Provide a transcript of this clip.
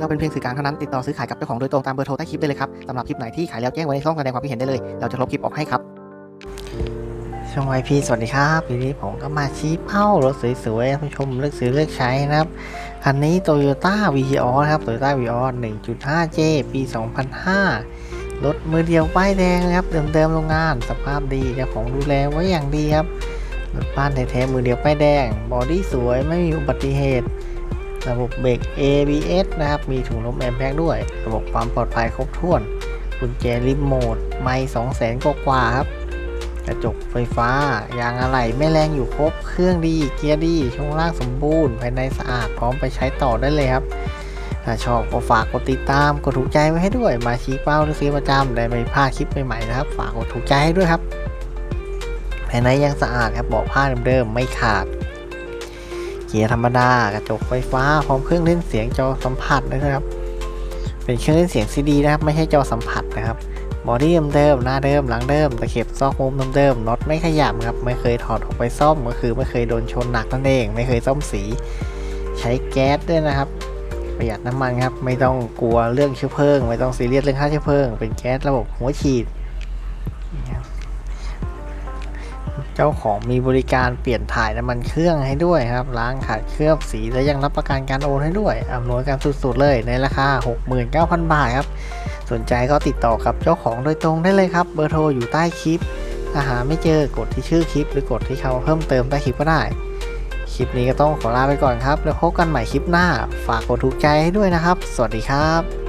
เราเป็นเพียงสื่อกลางเท่านั้นติดต่อซื้อขายกับเจ้าของโดยตรงตามเบอร์โทรใต้คลิปได้เลยครับสำหรับคลิปไหนที่ขายแล้วแจ้งไว้ในช่องแสดงความคิดเห็นได้เลย เราจะลบคลิปออกให้ครับ ช่องไอพีสวัสดีครับทีนี้ผมก็มาชี้เป้ารถสวยๆให้ผู้ชมเลือกซื้อเลือกใช้นะครับ คันนี้ Toyota v ี o นะครับ Toyota v ี o 1.5J ปี 2005 รถมือเดียวป้ายแดงนะครับ เดิมๆโรงงาน สภาพดีเจ้าของดูแลไว้อย่างดีครับรถบ้านแท้ๆมือเดียวป้ายแดง บอดี้สวยไม่มีอุบัติเหตุ ระบบเบรก ABS นะครับ มีถุงลมแอร์แบ็กด้วย ระบบความปลอดภัยครบถ้วนกุญแจรีโมทไม่2 0 0 0 0 0กว่าครับ กระจกไฟฟ้า ยางอะไหล่ไม่แรงอยู่ครบ เครื่องดี เกียร์ดี ช่วงล่างสมบูรณ์ ภายในสะอาด พร้อมไปใช้ต่อได้เลยครับ ถ้าชอบก็ฝากกดติดตาม กดถูกใจไว้ให้ด้วย มาชี้เป้าหรือซื้อประจำได้ไม่พลาดคลิปใหม่ๆนะครับ ฝากกดถูกใจให้ด้วยครับ ภายในยังสะอาดครับเบาะผ้าเดิมๆไม่ขาด เกียร์ธรรมดากระจกไฟฟ้าพร้อมเครื่องเล่นเสียงจอสัมผัสนะครับ เป็นเครื่องเล่นเสียงซีดีนะครับไม่ใช่จอสัมผัสนะครับบอดี้เดิมๆหน้าเดิมหลังเดิมตะเข็บซอกมุมเดิมๆน็อตไม่ขยับครับไม่เคยถอดออกไปซ่อมก็คือไม่เคยโดนชนหนักนั่นเอง ไม่เคยซ่อมสี ใช้แก๊สด้วยนะครับ ประหยัดน้ำมันครับไม่ต้องกลัวเรื่องเชื้อเพลิง ไม่ต้องซีเรียสเรื่องค่าเชื้อเพลิง เป็นแก๊สระบบหัวฉีด เจ้าของมีบริการเปลี่ยนถ่ายน้ำมันเครื่องให้ด้วยครับ ล้างขัดเคลือบสีและยังรับประกันการโอนให้ด้วยอำนวยการสุดๆเลยในราคา 69,000 บาทครับ สนใจก็ติดต่อกับเจ้าของโดยตรงได้เลยครับ เบอร์โทรอยู่ใต้คลิปถ้าหาไม่เจอกดที่ชื่อคลิป หรือกดที่คำเพิ่มเติมใต้คลิปก็ได้ คลิปนี้ก็ต้องขอลาไปก่อนครับ แล้วพบกันใหม่คลิปหน้า ฝากกดถูกใจให้ด้วยนะครับ สวัสดีครับ